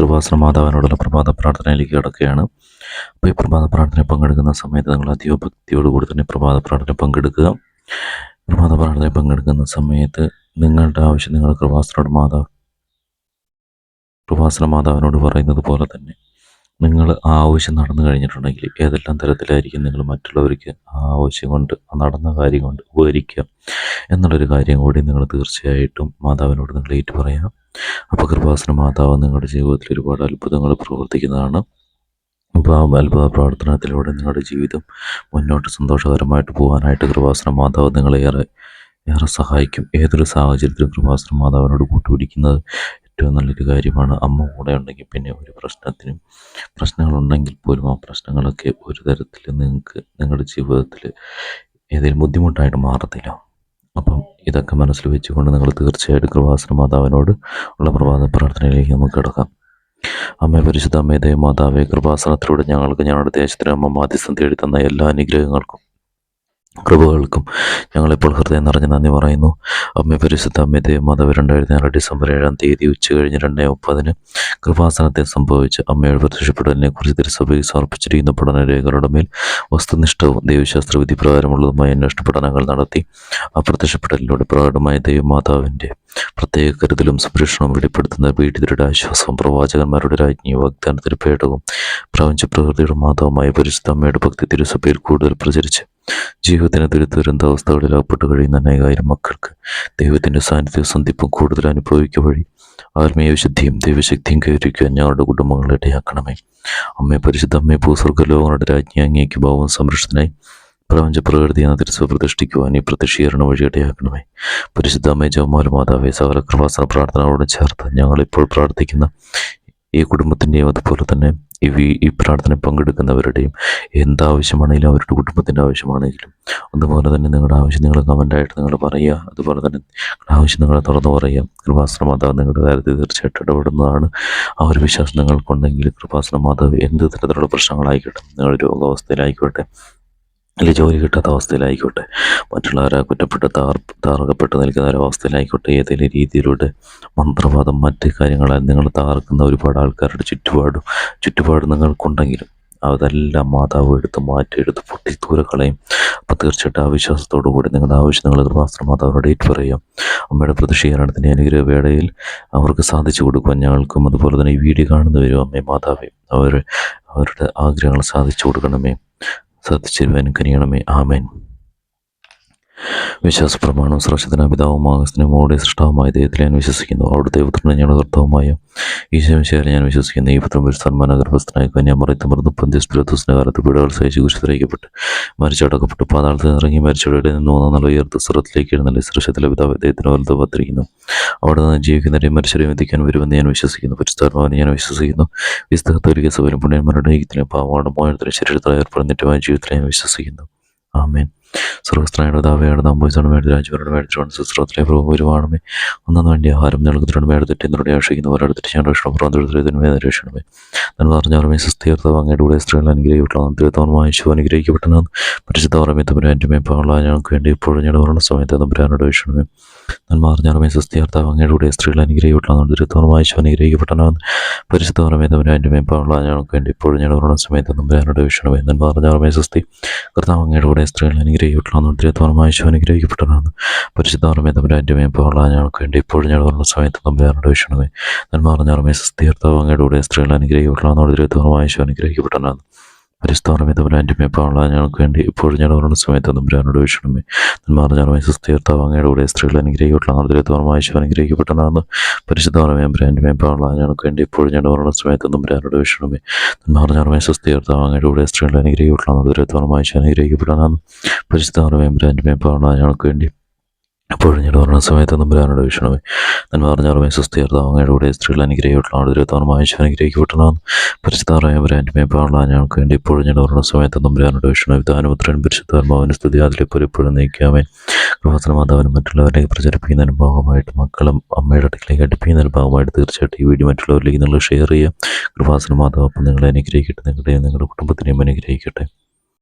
കൃപാസന മാതാവിനോടുള്ള പ്രഭാത പ്രാർത്ഥനയിലേക്ക് കിടക്കുകയാണ്. അപ്പോൾ ഈ പ്രഭാത പ്രാർത്ഥന പങ്കെടുക്കുന്ന സമയത്ത് നിങ്ങൾ അതീവ ഭക്തിയോടുകൂടി തന്നെ പ്രഭാത പ്രാർത്ഥന പങ്കെടുക്കുക. പ്രഭാത പ്രാർത്ഥന പങ്കെടുക്കുന്ന സമയത്ത് നിങ്ങളുടെ ആവശ്യം നിങ്ങൾ കൃപാസനോട് മാതാവ് കൃപാസന മാതാവിനോട് പറയുന്നത് പോലെ തന്നെ നിങ്ങൾ ആ ആവശ്യം നടന്നു കഴിഞ്ഞിട്ടുണ്ടെങ്കിൽ ഏതെല്ലാം തരത്തിലായിരിക്കും നിങ്ങൾ മറ്റുള്ളവർക്ക് ആ ആവശ്യം കൊണ്ട് ആ നടന്ന കാര്യം കൊണ്ട് ഉപകരിക്കുക എന്നുള്ളൊരു കാര്യം കൂടി നിങ്ങൾ തീർച്ചയായിട്ടും മാതാവിനോട് നിങ്ങൾ ഏറ്റു പറയാം അപ്പോൾ കൃപാസന മാതാവ് നിങ്ങളുടെ ജീവിതത്തിൽ ഒരുപാട് അത്ഭുതങ്ങൾ പ്രവർത്തിക്കുന്നതാണ്. അപ്പോൾ ആ അത്ഭുത പ്രവർത്തനത്തിലൂടെ നിങ്ങളുടെ ജീവിതം മുന്നോട്ട് സന്തോഷകരമായിട്ട് പോകാനായിട്ട് കൃപാസന മാതാവ് നിങ്ങളെ ഏറെ ഏറെ സഹായിക്കും. ഏതൊരു സാഹചര്യത്തിലും കൃപാസന മാതാവിനോട് കൂട്ടുപിടിക്കുന്നത് ഏറ്റവും നല്ലൊരു കാര്യമാണ്. അമ്മ കൂടെ ഉണ്ടെങ്കിൽ പിന്നെ ഒരു പ്രശ്നത്തിനും പ്രശ്നങ്ങളുണ്ടെങ്കിൽ പോലും ആ പ്രശ്നങ്ങളൊക്കെ ഒരു തരത്തിൽ നിങ്ങൾക്ക് നിങ്ങളുടെ ജീവിതത്തിൽ ഏതെങ്കിലും ബുദ്ധിമുട്ടായിട്ട് മാറത്തില്ല. അപ്പം ഇതൊക്കെ മനസ്സിൽ വെച്ചുകൊണ്ട് നിങ്ങൾ തീർച്ചയായിട്ടും കൃപാസന മാതാവിനോട് ഉള്ള പ്രഭാത പ്രാർത്ഥനയിലേക്ക് നമുക്ക് കിടക്കാം. അമ്മ പരിശുദ്ധ അമ്മേ ദൈവ മാതാവേ കൃപാസനത്തിലൂടെ ഞങ്ങൾക്ക് ഞങ്ങളുടെ ദേശത്തിന് അമ്മ മാധ്യസ്ഥം തേടി തന്ന എല്ലാ അനുഗ്രഹങ്ങൾക്കും കൃപകൾക്കും ഞങ്ങളിപ്പോൾ ഹൃദയം നിറഞ്ഞ് നന്ദി പറയുന്നു. അമ്മ പരിശുദ്ധ അമ്മ രണ്ടായിരത്തി നാല് ഡിസംബർ ഏഴാം തീയതി ഉച്ച കഴിഞ്ഞ് രണ്ടേ മുപ്പതിന് കൃപാസനത്തെ സംഭവിച്ച് അമ്മയുടെ പ്രത്യക്ഷപ്പെടലിനെ കുറിച്ച് തിരുസഭയിൽ സമർപ്പിച്ചിരിക്കുന്ന പഠന രേഖകളുടെ മേൽ വസ്തുനിഷ്ഠവും ദൈവശാസ്ത്ര വിധി പ്രകാരമുള്ളതുമായ അന്വേഷണ പഠനങ്ങൾ നടത്തി ആ പ്രത്യക്ഷപ്പെടലിലൂടെ പ്രകടമായ ദൈവമാതാവിന്റെ പ്രത്യേക കരുതലും സംരക്ഷണവും വെളിപ്പെടുത്തുന്ന വീട്ടിലരുടെ ആശ്വാസവും പ്രവാചകന്മാരുടെ രാജ്ഞി വാഗ്ദാനത്തിന് പേടകവും പ്രപഞ്ച പ്രകൃതിയുടെ മാതാവുമായ പരിശുദ്ധമ്മയുടെ ഭക്തി തിരുസഭയിൽ കൂടുതൽ പ്രചരിച്ച് ജീവിതത്തിന് ദുരിത അവസ്ഥകളിൽ അകപ്പെട്ട് കഴിയുന്ന അനേകായിരം മക്കൾക്ക് ദൈവത്തിന്റെ സാന്നിധ്യ സന്ധിപ്പും കൂടുതൽ അനുഭവിക്കുക വഴി ആത്മീയ വിശുദ്ധിയും ദൈവശക്തിയും കൈവരിക്കുവാൻ ഞങ്ങളുടെ കുടുംബങ്ങളെ ഇടയാക്കണമേ. അമ്മേ പരിശുദ്ധ അമ്മയെ ഭൂസ്വർഗ ലോകങ്ങളുടെ രാജ്ഞി അങ്ങേക്ക് ഭാവം സംരക്ഷണനായി പ്രപഞ്ച പ്രകൃതി എന്ന തിരിച്ചു പ്രതിഷ്ഠിക്കുവാൻ ഈ പ്രതിഷീകരണ വഴി ഇടയാക്കണമേ പരിശുദ്ധ അമ്മേ ജവമാല മാതാവേ സകല കൃപാസന പ്രാർത്ഥനകളോട് ചേർത്ത് ഞങ്ങളിപ്പോൾ പ്രാർത്ഥിക്കുന്ന ഈ കുടുംബത്തിന്റെയും അതുപോലെ തന്നെ ഈ ഈ പ്രാർത്ഥന പങ്കെടുക്കുന്നവരുടെയും എന്താവശ്യമാണെങ്കിലും അവരുടെ കുടുംബത്തിന്റെ ആവശ്യമാണെങ്കിലും അതുപോലെ തന്നെ നിങ്ങളുടെ ആവശ്യം നിങ്ങൾ കമന്റായിട്ട് നിങ്ങൾ പറയുക അതുപോലെ തന്നെ ആവശ്യം നിങ്ങൾ തുറന്നു പറയുക. കൃപാസന മാതാവ് നിങ്ങളുടെ കാര്യത്തിൽ തീർച്ചയായിട്ടും ഇടപെടുന്നതാണ്. ആ ഒരു വിശ്വാസം നിങ്ങൾക്കുണ്ടെങ്കിൽ കൃപാസന മാതാവ് എന്ത് തരത്തിലുള്ള പ്രശ്നങ്ങളായിക്കോട്ടെ നിങ്ങളുടെ രോഗാവസ്ഥയിലായിക്കോട്ടെ അല്ലെങ്കിൽ ജോലി കിട്ടാത്ത അവസ്ഥയിലായിക്കോട്ടെ. മറ്റുള്ളവരെ കുറ്റപ്പെട്ട് താർ താർക്കപ്പെട്ട് നിൽക്കുന്ന ഒരവസ്ഥയിലായിക്കോട്ടെ. ഏതെങ്കിലും രീതിയിലൂടെ മന്ത്രവാദം മറ്റ് കാര്യങ്ങളാൽ നിങ്ങൾ താർക്കുന്ന ഒരുപാട് ആൾക്കാരുടെ ചുറ്റുപാടും ചുറ്റുപാട് നിങ്ങൾക്കുണ്ടെങ്കിലും അതെല്ലാം മാതാവ് എടുത്ത് മാറ്റിയെടുത്ത് പൊട്ടി ദൂരെ കളയും. അപ്പോൾ തീർച്ചയായിട്ടും ആ വിശ്വാസത്തോടു കൂടി നിങ്ങളുടെ ആവശ്യം നിങ്ങൾ കൃപാസ്ത്ര മാതാവിനോട് ഏറ്റു പറയാം അമ്മയുടെ പ്രതിഷേധത്തിന് അനുഗ്രഹ വേളയിൽ അവർക്ക് സാധിച്ചു കൊടുക്കുവാൻ ഞങ്ങൾക്കും അതുപോലെ തന്നെ ഈ വീഡിയോ കാണുന്നവരും അമ്മേ മാതാവേ അവർ അവരുടെ ആഗ്രഹങ്ങൾ സാധിച്ചു കൊടുക്കണമേ. സാധിച്ചിരുവാനും കനിയണമേ. ആമേൻ. വിശ്വാസ പ്രമാണം സുരക്ഷിതന പിതാവും ആഗസ്തിനുമോടെ സൃഷ്ടാവുമായ ദൈവത്തിൽ ഞാൻ വിശ്വസിക്കുന്നു. അവിടുത്തെ പുത്രനെ ഞങ്ങളുടെ കർത്താവുമായ ഈശോശേരെ ഞാൻ വിശ്വസിക്കുന്നു. ഈ പുത്രം സന്മാന ഗർഭസ്ഥനായ കന്യാമറയത്തമർന്ന് പന്ത്യസ്പിരത്തുസിന്റെ കാലത്ത് പീഡകൾ സഹിച്ച് കുരിശിതരയ്ക്കപ്പെട്ട് മരിച്ചടക്കപ്പെട്ടു. പാതാളത്തിൽ ഇറങ്ങി മരിച്ചവരുടെ നിന്ന് മൂന്നാം ഉയർത്ത് സ്ഥലത്തിലേക്ക് എഴുന്നള്ളി സുരക്ഷിതല പിതാവ് ദൈവത്തിന് വലുത് പത്തിരിക്കുന്നു. അവിടെ നിന്ന് ജീവിക്കുന്നവരെയും മരിച്ചവരെയും എത്തിക്കാൻ വരുമെന്ന് ഞാൻ വിശ്വസിക്കുന്നു. പരിസ്ഥാത്മാവിനെ ഞാൻ വിശ്വസിക്കുന്നു. വിസ്തകത്തോലിക സഭയിലും പുണ്യന്മാരുടെ ഐക്യത്തിലും പാവാണ് മോയത്തിലും ശരീരത്തിൽ ഏർപ്പെടുന്നിട്ടുമായ ജീവിതത്തിൽ ഞാൻ വിശ്വസിക്കുന്നു. ആമേൻ. വേണ്ടി രാജ്യവരുടെ മേടിച്ചിട്ടുണ്ട് സുസ്ത്രത്തിലെ പ്രഭുരുവാണമേ ഒന്നാം വേണ്ടി ആഹാരം നൽകുന്നതിനോട് ഞാൻ രക്ഷണം രക്ഷണമേ. അങ്ങയുടെ കൂടെ സ്ത്രീകൾ അനുഗ്രഹിക്കപ്പെട്ടു തിരുത്തോണമായ ശിവ അനുഗ്രഹിക്കപ്പെട്ടതാണ് പരിശുദ്ധ ഞങ്ങൾക്ക് വേണ്ടി ഇപ്പോഴും സമയത്ത് തമ്പുരാനോട് അങ്ങയുടെ കൂടെ സ്ത്രീകൾ അനുഗ്രഹിക്കപ്പെട്ടു തിരുത്തോണമായ ശിവ അനുഗ്രഹിക്കപ്പെട്ടെന്ന് പരിശുദ്ധ ഓർമ്മ തമ്പുരാന്റെ മേപ്പാള ഞങ്ങൾക്ക് വേണ്ടി ഇപ്പോഴും സമയത്ത് തമ്പുരാനോട് പറഞ്ഞവരമേ സുസ്ഥി അങ്ങയുടെ കൂടെ സ്ത്രീകൾ അനുഗ്രഹിക്കപ്പെട്ടു തിരുത്തോണമായ ശിവ അനുഗ്രഹിക്കപ്പെട്ടെന്ന് പരിശുദ്ധാർമ്മേ തമ്മിൽ തമ്പുരാന്റെ മേപ്പാള ഞങ്ങൾക്ക് വേണ്ടി ഇപ്പോഴും ഞങ്ങളുടെ സമയത്ത് തമ്പുരാനോട് വീക്ഷണമേ പറഞ്ഞവരമേ സുസ്ഥീർത്ത അങ്ങയുടെ കൂടെ സ്ത്രീകൾ അനുഗ്രഹിക്കപ്പെട്ടു തിരുത്തോണമായ ശിവ അനുഗ്രഹിക്കപ്പെട്ടെന്ന് ഇതുപോലെ എന്റെ മേപ്പാള ഞങ്ങൾക്ക് വേണ്ടി. ഇപ്പോഴും ഞങ്ങളുടെ സമയത്ത് തമ്പുരാനോട് വീക്ഷണമേ നന്മാർഞ്ഞാറുമായി സുസ്ഥീർത്താവ് അങ്ങയുടെ കൂടെ സ്ത്രീകൾ അനുഗ്രഹിക്കപ്പെട്ട നാളത്തിലെത്തോളമായ ശിവ അനുഗ്രഹിക്കപ്പെട്ടെന്ന് പരിശുദ്ധമായ എന്റെ മേപ്പാള ഞങ്ങൾക്ക് വേണ്ടി. ഇപ്പോഴും ഞങ്ങളുടെ സമയത്ത് തമ്പുരാനോട് വീക്ഷണമേ നന്മാർഞ്ഞാറുമായി സുസ്ഥീർത്താവ് അങ്ങയുടെ കൂടെ സ്ത്രീകൾ അനുഗ്രഹിക്കപ്പെട്ട നാളത്തിലെത്തോളമായ ശിവ അനുഗ്രഹിക്കപ്പെട്ടെന്ന് പരിശുദ്ധമായ എന്റെ മേപ്പാള ഞങ്ങൾക്ക് വേണ്ടി. എപ്പോഴും ഞാൻ പറഞ്ഞ സമയത്ത് നമ്പരാനോട് വീക്ഷണമേ. നന്മ പറഞ്ഞാറുമേ സുസ്ഥീർത്താവ് അങ്ങയുടെ കൂടെ സ്ത്രീകൾ അനുഗ്രഹിക്കപ്പെട്ട ഇരുപത്താറുമായ ശിവ അനുഗ്രഹിക്കപ്പെട്ടെന്ന് പരിശുദ്ധാറായ ബ്രാൻഡ് പാടുള്ള ഞങ്ങൾക്ക് വേണ്ടി ഇപ്പോഴും ഞാൻ പറഞ്ഞ സമയത്ത് നമ്പരാനോട് വീക്ഷണം വിധാനപുത്രൻ പരിശുദ്ധാത്മാവിന് സ്തുതി അതിലെപ്പോഴും എപ്പോഴും നയിക്കാമേ കൃപാസന മാതാവിനും മറ്റുള്ളവരിലേക്ക് പ്രചരിപ്പിക്കുന്നതിന് ഭാഗമായിട്ട് മക്കളും അമ്മയുടെ അടുക്കിലേക്ക് അടുപ്പിക്കുന്നതിന് ഭാഗമായിട്ട് തീർച്ചയായിട്ടും ഈ വീഡിയോ മറ്റുള്ളവരിലേക്ക് നിങ്ങൾ ഷെയർ ചെയ്യുക. കൃപാസന മാതാവ് അപ്പം നിങ്ങളെ അനുഗ്രഹിക്കട്ടെ നിങ്ങളുടെയും നിങ്ങളുടെ കുടുംബത്തിനെയും അനുഗ്രഹിക്കട്ടെ.